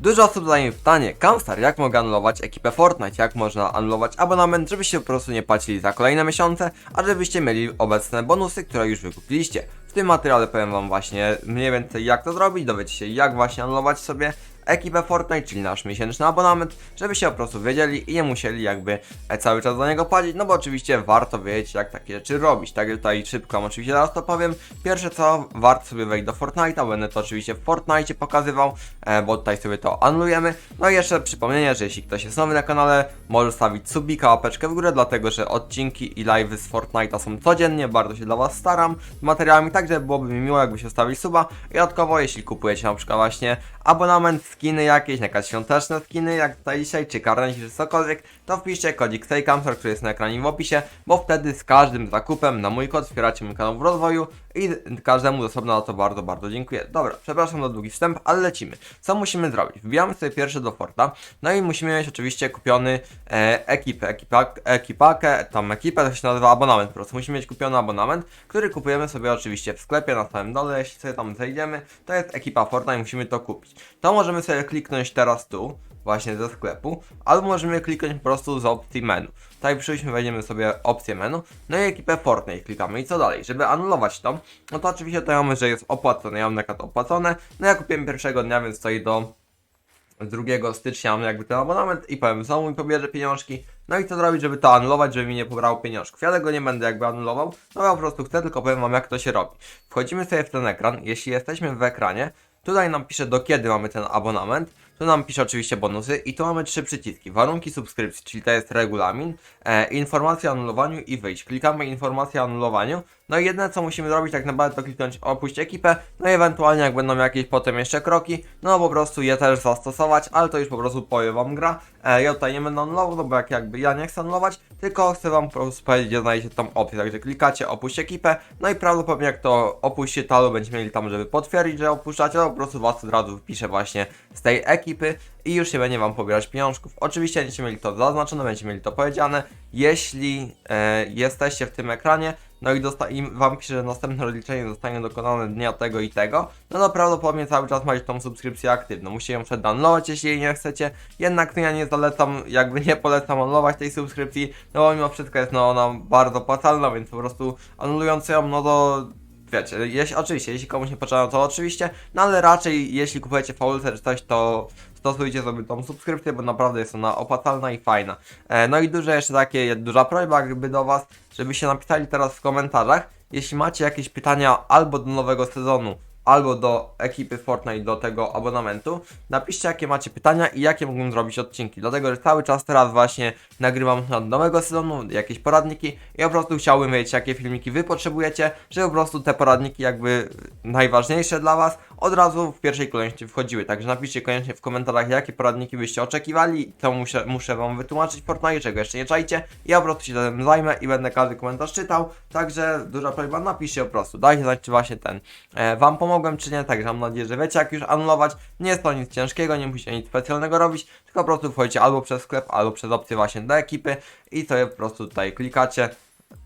Dużo osób zadaje mi pytanie, Kamstar, jak mogę anulować ekipę Fortnite, jak można anulować abonament, żebyście po prostu nie płacili za kolejne miesiące, a żebyście mieli obecne bonusy, które już wykupiliście. W tym materiale powiem wam właśnie mniej więcej jak to zrobić, dowiecie się jak właśnie anulować sobie ekipę Fortnite, czyli nasz miesięczny abonament, żebyście po prostu wiedzieli i nie musieli jakby e, cały czas za niego płacić, no bo oczywiście warto wiedzieć jak takie rzeczy robić. Tak tutaj szybko oczywiście zaraz to powiem. Pierwsze co, warto sobie wejść do Fortnite'a, będę to oczywiście w Fortnite pokazywał, e, bo tutaj sobie to anulujemy. No i jeszcze przypomnienie, że jeśli ktoś jest nowy na kanale, może stawić subika, łapeczkę w górę, dlatego że odcinki i live'y z Fortnite'a są codziennie, bardzo się dla was staram z materiałami, także byłoby mi miło jakbyście stawili suba. I dodatkowo, jeśli kupujecie na przykład właśnie abonament, skiny jakieś, jakieś świąteczne skiny, jak tutaj dzisiaj, czy karneci, czy cokolwiek, to wpiszcie kodzik StayCamper, który jest na ekranie w opisie, bo wtedy z każdym zakupem na mój kod wspieracie mój kanał w rozwoju i każdemu z osobna na to bardzo, bardzo dziękuję. Dobra, przepraszam za długi wstęp, ale lecimy. Co musimy zrobić? Wbijamy sobie pierwszy do Forta, no i musimy mieć oczywiście kupiony e, ekipę, ekipak, ekipakę, tam ekipę, to się nazywa abonament po prostu. Musimy mieć kupiony abonament, który kupujemy sobie oczywiście w sklepie na samym dole, jeśli sobie tam zejdziemy, to jest ekipa Fortnite, musimy to kupić. To możemy sobie kliknąć teraz tu, właśnie ze sklepu, albo możemy kliknąć po prostu z opcji menu. Tutaj przyjdziemy, wejdziemy sobie opcję menu, no i ekipę Fortnite klikamy i co dalej? Żeby anulować to, no to oczywiście tutaj mamy, że jest opłacone, ja mam na przykład opłacone, no ja kupiłem pierwszego dnia, więc tutaj do 2 stycznia mam jakby ten abonament i powiem, znowu mi pobierze pieniążki. No i co zrobić, żeby to anulować, żeby mi nie pobrało pieniążków. Ja tego nie będę jakby anulował, no ja po prostu chcę, tylko powiem wam jak to się robi. Wchodzimy sobie w ten ekran, jeśli jesteśmy w ekranie, tutaj nam pisze do kiedy mamy ten abonament, tu nam pisze oczywiście bonusy i tu mamy trzy przyciski. Warunki subskrypcji, czyli to jest regulamin, e, informacja o anulowaniu i wyjść. Klikamy informację o anulowaniu. No i jedyne co musimy zrobić tak naprawdę to kliknąć opuść ekipę, no i ewentualnie jak będą jakieś potem jeszcze kroki, no po prostu je też zastosować, ale to już po prostu powie wam gra. E, ja tutaj nie będę anulował, no bo jak jakby ja nie chcę anulować, tylko chcę wam po prostu powiedzieć, gdzie znajdziecie tą opcję. Także klikacie opuść ekipę, no i prawdopodobnie jak to opuścicie, to będziecie mieli tam, żeby potwierdzić, że opuszczacie, to po prostu was od razu wpisze właśnie z tej ekipy i już nie będzie wam pobierać pieniążków. Oczywiście będziecie mieli to zaznaczone, będziecie mieli to powiedziane. Jeśli e, jesteście w tym ekranie, no i, i wam pisze, że następne rozliczenie zostanie dokonane dnia tego i tego, no to prawdopodobnie cały czas macie tą subskrypcję aktywną. Musicie ją przeddownloadować, jeśli jej nie chcecie. Jednak no ja nie zalecam, jakby nie polecam anulować tej subskrypcji, no bo mimo wszystko jest no ona bardzo płacalna, więc po prostu anulując ją, no to wiecie, jeśli, oczywiście, jeśli komuś nie potrzeba, to oczywiście, no ale raczej jeśli kupujecie faulce czy coś, to stosujcie sobie tą subskrypcję, bo naprawdę jest ona opłacalna i fajna. E, no i duża jeszcze takie, duża prośba jakby do Was, żebyście napisali teraz w komentarzach, jeśli macie jakieś pytania albo do nowego sezonu, albo do ekipy Fortnite, do tego abonamentu, napiszcie jakie macie pytania i jakie mógłbym zrobić odcinki, dlatego że cały czas teraz właśnie nagrywam na nowego sezonu, jakieś poradniki i po prostu chciałbym wiedzieć jakie filmiki Wy potrzebujecie, żeby po prostu te poradniki jakby najważniejsze dla Was od razu w pierwszej kolejności wchodziły, także napiszcie koniecznie w komentarzach jakie poradniki byście oczekiwali, co muszę, muszę Wam wytłumaczyć w Fortnite, czego jeszcze nie czajcie, ja po prostu się tym zajmę i będę każdy komentarz czytał, także duża prośba, napiszcie po prostu, dajcie znać czy właśnie ten e, Wam pomogłem czy nie, także mam nadzieję, że wiecie jak już anulować, nie jest to nic ciężkiego, nie musicie nic specjalnego robić, tylko po prostu wchodzicie albo przez sklep, albo przez opcję właśnie do ekipy. I sobie po prostu tutaj klikacie,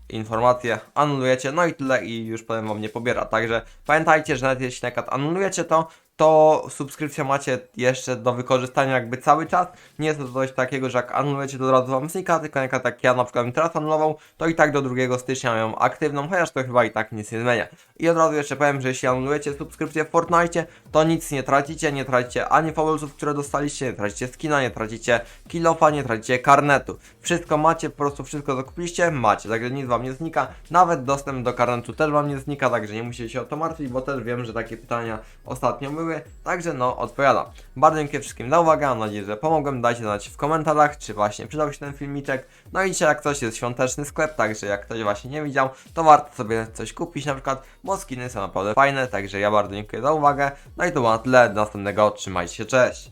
informacje, anulujecie, no i tyle i już potem wam nie pobiera. Także pamiętajcie, że nawet jeśli na przykład anulujecie to, to subskrypcję macie jeszcze do wykorzystania jakby cały czas. Nie jest to coś takiego, że jak anulujecie to od razu wam znika, tylko jak tak ja na przykład bym teraz anulował, to i tak do 2 stycznia mają aktywną, chociaż to chyba i tak nic nie zmienia. I od razu jeszcze powiem, że jeśli anulujecie subskrypcję w Fortnite, to nic nie tracicie, nie tracicie ani fawelsów, które dostaliście, nie tracicie skina, nie tracicie kilofa, nie tracicie karnetu. Wszystko macie, po prostu wszystko co kupiliście, macie, także nic wam nie znika. Nawet dostęp do karnetu też wam nie znika, także nie musicie się o to martwić, bo też wiem, że takie pytania ostatnio były. Także no, odpowiadam. Bardzo dziękuję wszystkim za uwagę, mam nadzieję, że pomogłem. Dajcie znać w komentarzach, czy właśnie przydał się ten filmiczek. No i dzisiaj jak coś jest świąteczny sklep, także jak ktoś właśnie nie widział, to warto sobie coś kupić na przykład, bo skiny są naprawdę fajne, także ja bardzo dziękuję za uwagę. No i to było na tyle, do następnego, trzymajcie się, cześć!